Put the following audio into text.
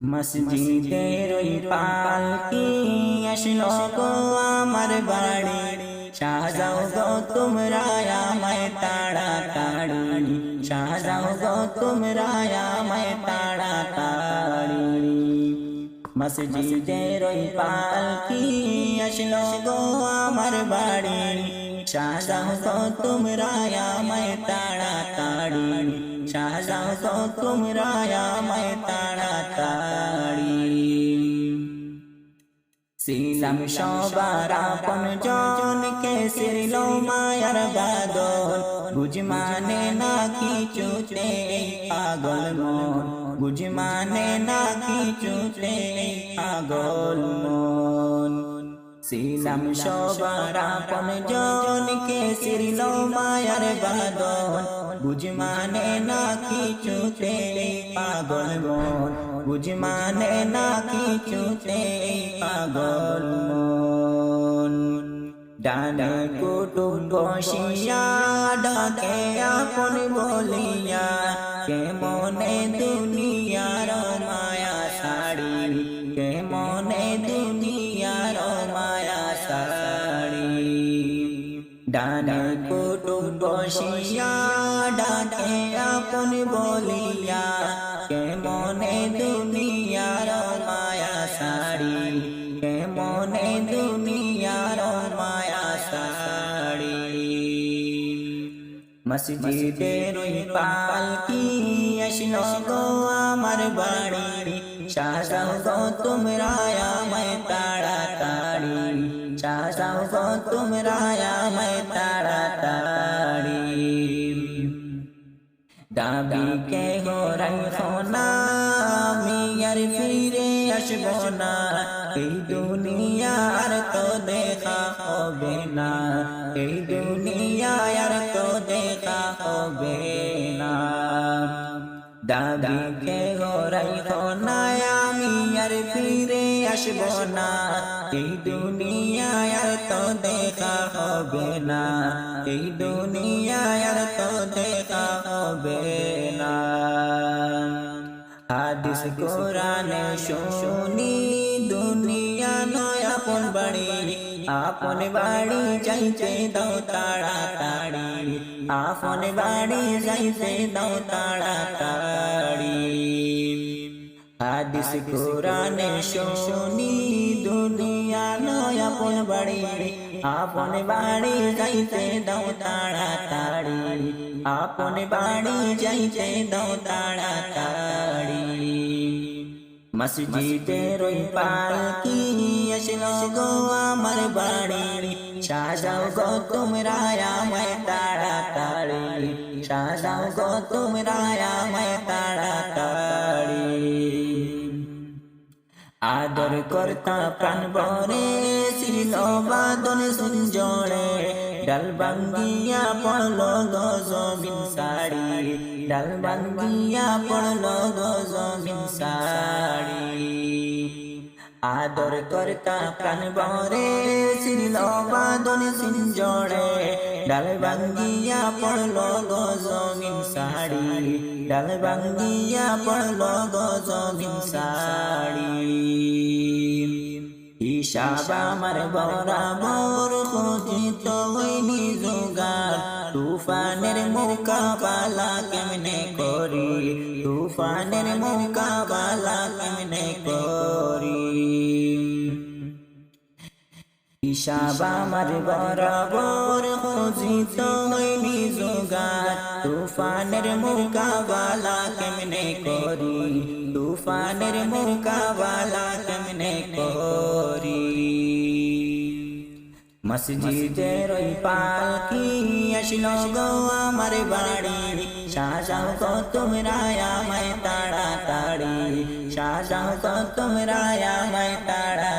মসজিদের ওই পালকি আসলো গো আমার বাড়ি। সাজাও গো তোমরা আমায় তাড়া তাড়ি সাজাও গো তোমরা আমায় তাড়া তাড়ি মসজিদের ওই পালকি আসলো গো আমার বাড়ি। সাজাও গো তোমরা আমায় তাড়া তাড়ি সাজাও গো তোমরা আমায় তাড়া তাড়ি ছিলাম সবার আপন জনকে সিরল মায়ার বাদল বুঝ মানে না কিছুতে পাগল মন বুঝ মানে না কিছুতে পাগল মন ছিলাম সবার জনকে সিরল মায়ার বাদল বুঝ মানে না কিছুতে পাগল মন। বুঝ মানে না কিছুতে পাগল মন। ডানে কুটুম বসিয়া ডাকে আপন বলিয়া কে মনে ডানে কুটুম বসিয়া, ডাকে আপন বলিয়া কে মনে দুনিয়ার মায়া সাড়ি কে মনে দুনিয়ার মায়া সাড়ি মসজিদের ওই পালকি আসলো গো আমার বাড়ি, সাজাও গো তোমরা আমায় তাড়া তাড়ি সাজাও গো তোমরা আমায় তাড়া তাড়ি দাবি কে রাখো না আমি আর ফিরে আসব না এই দুনিয়ার তো দেখা হবে না এই দুনিয়ার তো দেখা হবে না দাবি কে রাখো আমি আর ফিরে আসব না। এই দুনিয়ার তো দেখা হবে না। এই দুনিয়ার তো দেখা হবে না। হাদিস কোরআনে শুনি, দুনিয়া নয় আপন বাড়ি। আপন বাড়ি যাইতে দাও তাড়া তাড়ি আপন বাড়ি যাইতে দাও তাড়া তাড়ি হাদিস কোরআনে শুনি দুনিয়া নয় আপন বাড়ি। আপন বাড়ি যাইতে দাও তাড়া তাড়ি আপন বাড়ি যাইতে দাও তাড়া তাড়ি মসজিদের ওই পালকি আসলো গো আমার বাড়ি। সাজাও গো তোমরা আমায় তাড়া সাজাও গো তোমরা আমায় তাড়া তাড়ি আদর কর্তা প্রাণ বরে ছিল বাদন সুঞ্জরে ডাল বাঙ্গিয়া পড়ল গজবিন সাড়ি ডাল বাঙ্গিয়া পড়ল গজবিন সাড়ি আদর কর্তা প্রাণ বরে ছিল বাদন সুঞ্জরে ডাল বাঙ্গিয়া পড়ল গজবিন সাড়ি ডাল বাঙ্গিয়া পড়ল গজবিন সাড়ি হিসাব আমার বরাবর খোঁজিত হইনি জোগাড়। তুফানের মোকাবালা কেমনে করি? তুফানের মোকাবালা কেমনে করি? হিসাব আমার বরাবর খোঁজিত হইনি জোগাড়। তুফানের মোকাবালা কেমনে করি? তুফানের মোকাবালা কেমনে করি? মসজিদের ওই পালকি আসলো গো আমার বাড়ি? সাজাও গো তোমরা আমায় তাড়া তাড়ি সাজাও গো তোমরা আমায় তাড়া